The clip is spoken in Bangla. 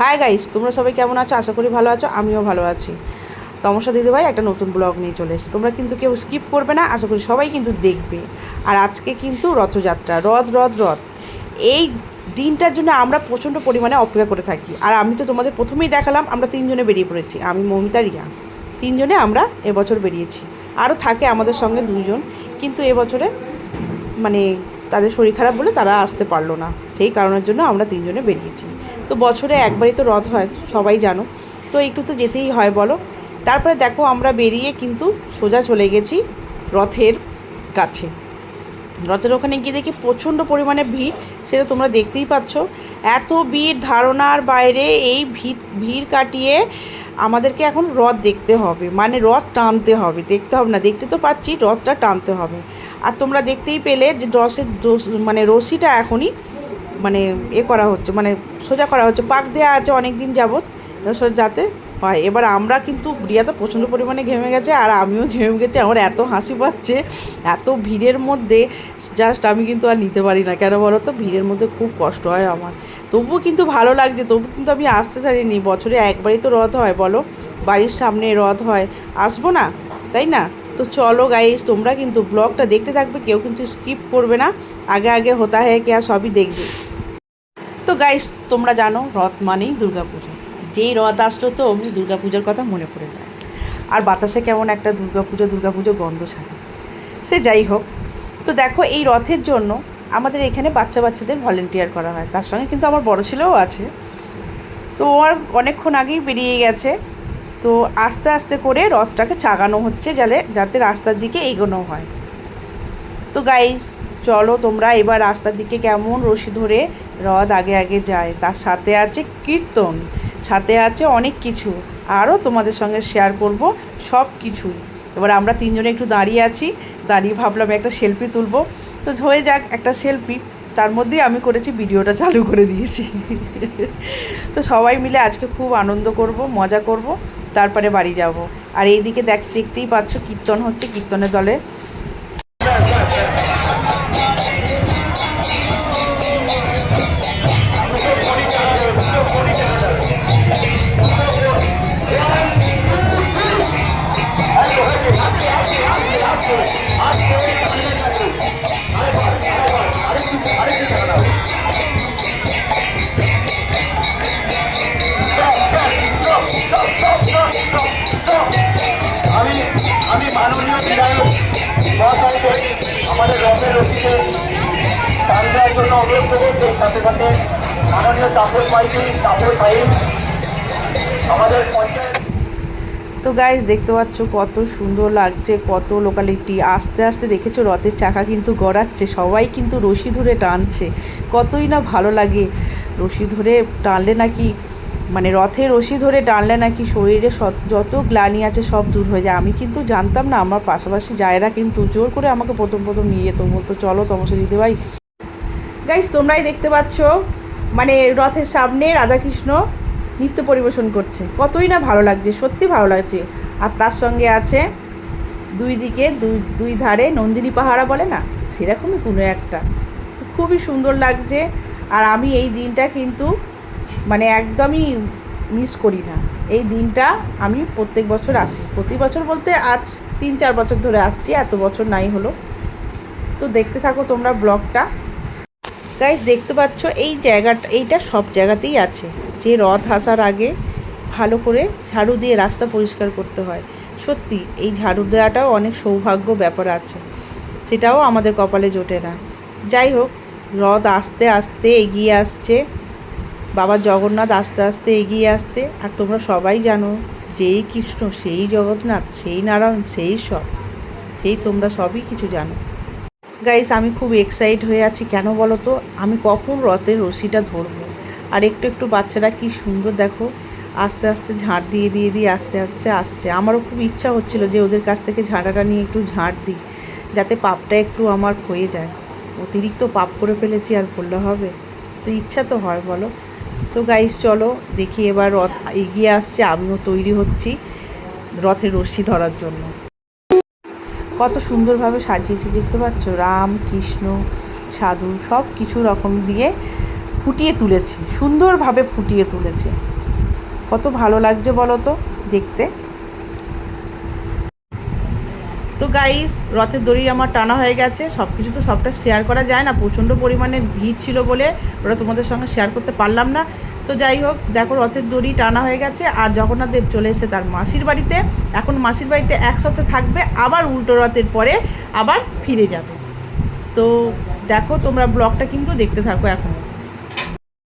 হাই গাইস তোমরা সবাই কেমন আছো? আশা করি ভালো আছো, আমিও ভালো আছি। তমসা দিদিভাই একটা নতুন ব্লগ নিয়ে চলে এসেছে। তোমরা কিন্তু কেউ স্কিপ করবে না, আশা করি সবাই কিন্তু দেখবে। আর আজকে কিন্তু রথযাত্রা, রথ রথ রথ। এই দিনটার জন্য আমরা প্রচণ্ড পরিমাণে অপেক্ষা করে থাকি। আর আমি তো তোমাদের প্রথমেই দেখালাম, আমরা তিনজনে বেরিয়ে পড়েছি। আমি, মমিতা, রিয়া। তিনজনে আমরা এবছর বেরিয়েছি। আরও থাকে আমাদের সঙ্গে দুইজন কিন্তু এবছরে মানে তাদের শরীর খারাপ বলে তারা আসতে পারল না। সেই কারণের জন্য আমরা তিনজনে বেরিয়েছি। তো বছরে একবারই তো রথ হয়, সবাই জানো। তো একটু তো যেতেই হয়, বলো। তারপরে দেখো আমরা বেরিয়ে কিন্তু সোজা চলে গেছি রথের কাছে। রথের ওখানে গিয়ে দেখি প্রচণ্ড পরিমাণে ভিড়, সেটা তোমরা দেখতেই পাচ্ছ। এত ভিড় ধারণার বাইরে এই ভিড় ভিড় কাটিয়ে আমাদেরকে এখন রথ দেখতে হবে। মানে রথ টানতে হবে, দেখতে হবে না, দেখতে তো পাচ্ছি রথটা টানতে হবে। আর তোমরা দেখতেই পেলে যে রসের মানে রশিটা এখনই মানে এ করা হচ্ছে মানে সোজা করা হচ্ছে। পাক দেওয়া আছে অনেক দিন যাবৎ যাতে হয়। এবার আমরা কিন্তু রিয়া তো প্রচণ্ড পরিমাণে ঘেমে গেছে, আর আমিও ঘেমে গেছি। আমার এত হাসি পাচ্ছে, এত ভিড়ের মধ্যে জাস্ট আমি কিন্তু আর নিতে পারি না। কেন বলো তো? ভিড়ের মধ্যে খুব কষ্ট হয় আমার। তবুও কিন্তু ভালো লাগছে তবু কিন্তু আমি আসতে চাইনি বছরে একবারই তো রথ হয়, বলো? বাড়ির সামনে রথ হয়। আসব না, তাই না? তো চলো গাইস তোমরা কিন্তু ব্লগটা দেখতে থাকবে, কেউ কিন্তু স্কিপ করবে না। আগে আগে হতা হ্যাঁ কে সবই দেখবে। তো গাইস তোমরা জানো, রথ মানেই দুর্গাপুজো। যেই রথ আসলো তো, অমনি দুর্গাপুজোর কথা মনে পড়ে যায়। আর বাতাসে কেমন একটা দুর্গাপুজো দুর্গাপুজো গন্ধ ছাড়ে। সে যাই হোক, তো দেখো এই রথের জন্য আমাদের এখানে বাচ্চা বাচ্চাদের ভলেন্টিয়ার করা হয়। তার সঙ্গে কিন্তু আমার বড় ছেলেও আছে। তো ওর অনেকক্ষণ আগেই বেরিয়ে গেছে। তো আস্তে আস্তে করে রথটাকে চাগানো হচ্ছে যাতে যাতে রাস্তার দিকে এগোনো হয়। তো গাইজ চলো তোমরা এবার রাস্তার দিকে কেমন রশি ধরে রথ আগে আগে যায়। তার সাথে আছে কীর্তন, সাথে আছে অনেক কিছু। আরও তোমাদের সঙ্গে শেয়ার করব সব কিছুই এবার আমরা তিনজনে একটু দাঁড়িয়ে আছি, দাঁড়িয়ে ভাবলাম একটা সেলফি তুলব। তো হয়ে যাক একটা সেলফি তার মধ্যেই আমি করেছি, ভিডিওটা চালু করে দিয়েছি। তো সবাই মিলে আজকে খুব আনন্দ করব, মজা করব, তারপরে বাড়ি যাব। আর এইদিকে দেখ, দেখতেই পাচ্ছ কীর্তন হচ্ছে, কীর্তনের দলে। তো গাইজ দেখতে পাচ্ছ কত সুন্দর লাগছে, কত লোকালিটি আস্তে আস্তে দেখেছ, রথের চাকা কিন্তু গড়াচ্ছে, সবাই কিন্তু রশি ধরে টানছে। কতই না ভালো লাগে, রশি ধরে টানলে নাকি মানে রথে রশি ধরে টানলে নাকি শরীরে যত গ্লানি আছে সব দূর হয়ে যায়। আমি কিন্তু জানতাম না, আমার পাশাপাশি জায়রা কিন্তু জোর করে আমাকে প্রথম প্রথম নিয়ে যেত। বলতো, চলো তমসে দিতে ভাই। গাইজ তোমরাই দেখতে পাচ্ছ মানে রথের সামনে রাধাকৃষ্ণ নৃত্য পরিবেশন করছে। কতই না ভালো লাগছে, সত্যি ভালো লাগছে। আর তার সঙ্গে আছে দুই দিকে, দুই দুই ধারে নন্দিনী পাহাড়া বলে না? সেরকমই কোনো একটা। খুবই সুন্দর লাগছে। আর আমি এই দিনটা কিন্তু মানে একদমই মিস করি না। এই দিনটা আমি প্রত্যেক বছর আসি। প্রতি বছর বলতে আজ তিন, চার বছর ধরে আসছি, এত বছর নাই হলো। তো দেখতে থাকো তোমরা ব্লগটা। গাইস দেখতে পাচ্ছ এই জায়গাটা, এইটা সব জায়গাতেই আছে। যে রথ আসার আগে ভালো করে ঝাড়ু দিয়ে রাস্তা পরিষ্কার করতে হয়। সত্যি, এই ঝাড়ু দেওয়াটাও অনেক সৌভাগ্য ব্যাপার আছে। সেটাও আমাদের কপালে জোটে না। যাই হোক, রথ আস্তে আস্তে এগিয়ে আসছে। বাবা জগন্নাথ আস্তে আস্তে এগিয়ে আসতে, আর তোমরা সবাই জানো যেই কৃষ্ণ, সেই জগন্নাথ, সেই নারায়ণ, সেই সব, সেই তোমরা সবই কিছু জানো। গাইস আমি খুব এক্সাইট হয়ে আছি। কেন বলো তো? আমি কখন রথের রশিটা ধরবো? আর একটু একটু বাচ্চারা কি সুন্দর দেখো, আস্তে আস্তে ঝাঁট দিয়ে দিয়ে দিয়ে আস্তে আস্তে আসছে। আমারও খুব ইচ্ছা হচ্ছিল যে ওদের কাছ থেকে ঝাঁটাটা নিয়ে একটু ঝাঁট দিই, যাতে পাপটা একটু আমার ক্ষয়ে যায়। অতিরিক্ত পাপ করে ফেলেছি, আর বললে হবে? তো ইচ্ছা তো হয়, বলো। তো গাইস চলো দেখি এবার রথ এগিয়ে আসছে, আমিও তৈরি হচ্ছি রথে রশ্মি ধরার জন্য। কত সুন্দরভাবে সাজিয়েছি, দেখতে পাচ্ছ? রাম, কৃষ্ণ, সাধু সব কিছু রকম দিয়ে ফুটিয়ে তুলেছে, সুন্দরভাবে ফুটিয়ে তুলেছে। কত ভালো লাগছে বলো তো দেখতে। তো গাইস রথের দড়ি আমার টানা হয়ে গেছে সব কিছু তো সবটা শেয়ার করা যায় না, প্রচণ্ড পরিমাণে ভিড় ছিল বলে ওরা তোমাদের সঙ্গে শেয়ার করতে পারলাম না। তো যাই হোক, দেখো রথের দড়ি টানা হয়ে গেছে, আর জগন্নাথ দেব চলে এসে তার মাসির বাড়িতে। এখন মাসির বাড়িতে এক সপ্তাহ থাকবে, আবার উল্টো রথের পরে আবার ফিরে যাবে। তো দেখো তোমরা ব্লগটা কিন্তু দেখতে থাকো এখন।